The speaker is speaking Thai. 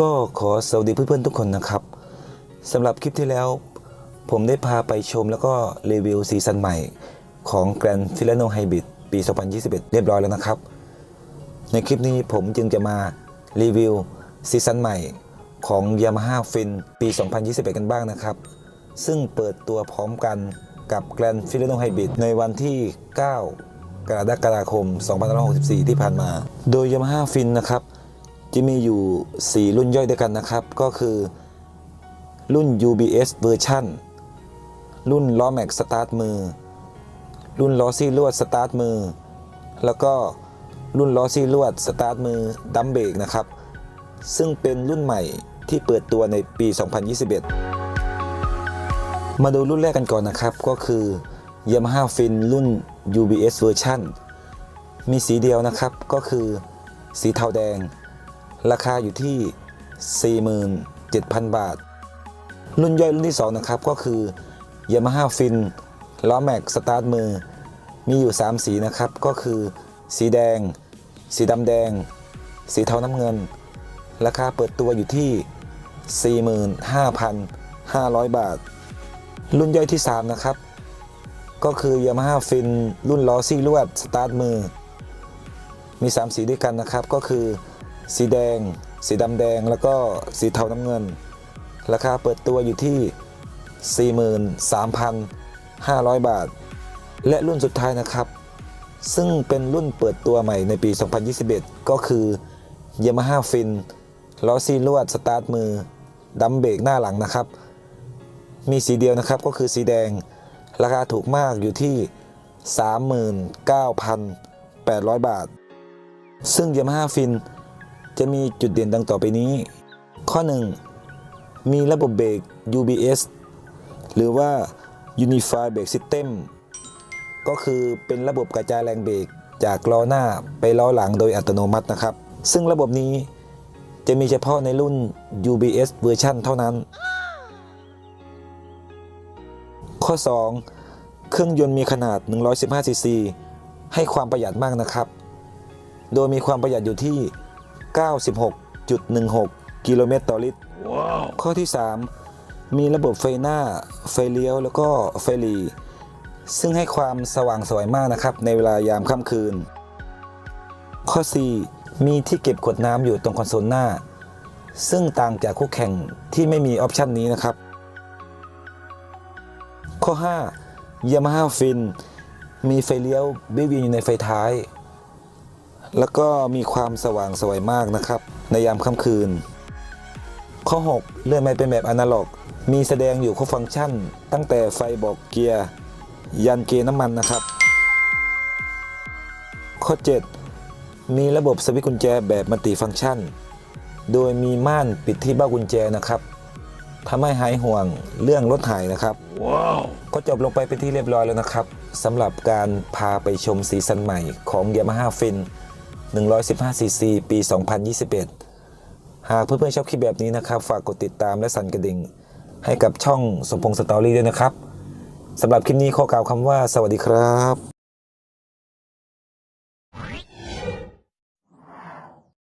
ก็ขอสวัสดีเพื่อนๆทุกคนนะครับสำหรับคลิปที่แล้ว ผมได้พาไปชมแล้วก็รีวิวซีซั่นใหม่ของ Grand f i l a n o Hybrid ปี 2021 เรียบร้อยแล้วนะครับ ในคลิปนี้ผมจึงจะมารีวิวซีซั่นใหม่ของ Yamaha Fin ปี 2021 กันบ้างนะครับ ซึ่งเปิดตัวพร้อมกันกับ Grand f i l a n o Hybrid ในวันที่ 9 กรกฎาคม 2564 ที่ผ่านมา โดย Yamaha Fin นะครับ จะมีอยู่ 4 รุ่นย่อยด้วยกันนะครับ ก็คือ รุ่น UBS เวอร์ชันรุ่นล้อแม็กสตาร์ทมือ รุ่นล้อซี่ลวดสตาร์ทมือ แล้วก็รุ่นล้อซี่ลวดสตาร์ทมือดัมเบรกนะครับ ซึ่งเป็นรุ่นใหม่ที่เปิดตัวในปี 2021 มาดูรุ่นแรกกันก่อนนะครับ ก็คือ Yamaha Fin รุ่น UBS เวอร์ชันมีสีเดียวนะครับ ก็คือสีเทาแดง ราคาอยู่ที่ 47,000 บาท รุ่นย่อยรุ่นที่ 2 นะครับก็คือ Yamaha Fin ล้อแม็กสตาร์ทมือ มีอยู่ 3 สีนะครับ ก็คือ สีแดง สีดำแดง สีเทาน้ำเงิน ราคาเปิดตัวอยู่ที่ 45,500 บาท รุ่นย่อยที่ 3 นะครับ ก็คือ Yamaha Fin รุ่นล้อซี่ลวดสตาร์ทมือ มี 3 สีด้วยกันนะครับก็คือ สีแดง สีดำแดง แล้วก็สีเทาน้ำเงิน ราคาเปิดตัวอยู่ที่ 43,500 บาท และรุ่นสุดท้ายนะครับ ซึ่งเป็นรุ่นเปิดตัวใหม่ในปี 2021 ก็คือ Yamaha Fin ล้อซีลวดสตาร์ทมือดัมเบรกหน้าหลังนะครับ มีสีเดียวนะครับก็คือสีแดง ราคาถูกมากอยู่ที่ 39,800 บาท ซึ่ง Yamaha Fin จะมีจุดเด่นดังต่อไปนี้ ข้อ 1 มีระบบเบรก UBS หรือว่า Unified Brake System ก็คือเป็นระบบกระจายแรงเบรกจากล้อหน้าไปล้อหลังโดยอัตโนมัตินะครับ ซึ่งระบบนี้จะมีเฉพาะในรุ่น UBS เวอร์ชันเท่านั้น ข้อ 2 เครื่องยนต์มีขนาด 115 ซีซี ให้ความประหยัดมากนะครับ โดยมีความประหยัดอยู่ที่ 96.16 กิโลเมตรต่อลิตรข้อที่ 3 มีระบบไฟหน้า ไฟเลี้ยว แล้วก็ไฟหลีซึ่งให้ความสว่างสวยมากนะครับ ในเวลายามค่ำคืน ข้อ 4 มีที่เก็บขวดน้ำอยู่ตรงคอนโซลหน้า ซึ่งต่างจากคู่แข่งที่ไม่มีออปชันนี้นะครับ ข้อ 5 Yamaha Fin มีไฟเลี้ยวบิวอินอยู่ในไฟท้าย แล้วก็มีความสว่างสวยมากนะครับ ในยามค่ำคืน ข้อ 6 เลื่อนไม่เป็นแบบอนาล็อก มีแสดงอยู่ครบฟังก์ชัน ตั้งแต่ไฟบอกเกียร์ ยันเกียร์น้ำมันนะครับ ข้อ 7 มีระบบสวิตช์กุญแจแบบมัลติฟังก์ชัน โดยมีม่านปิดที่เบ้ากุญแจนะครับทำให้หายห่วงเรื่องรถหายนะครับก็จบลงไปเป็นที่เรียบร้อยแล้วนะครับสำหรับการพาไปชมซีซั่นใหม่ของ Yamaha Fin 115cc ปี 2021 หากเพื่อนๆชอบคลิปแบบนี้นะครับ ฝากกดติดตามและสั่นกระดิ่ง ให้กับช่องสมพงษ์สตอรี่ด้วยนะครับสำหรับคลิปนี้ขอกล่าวคำว่าสวัสดีครับ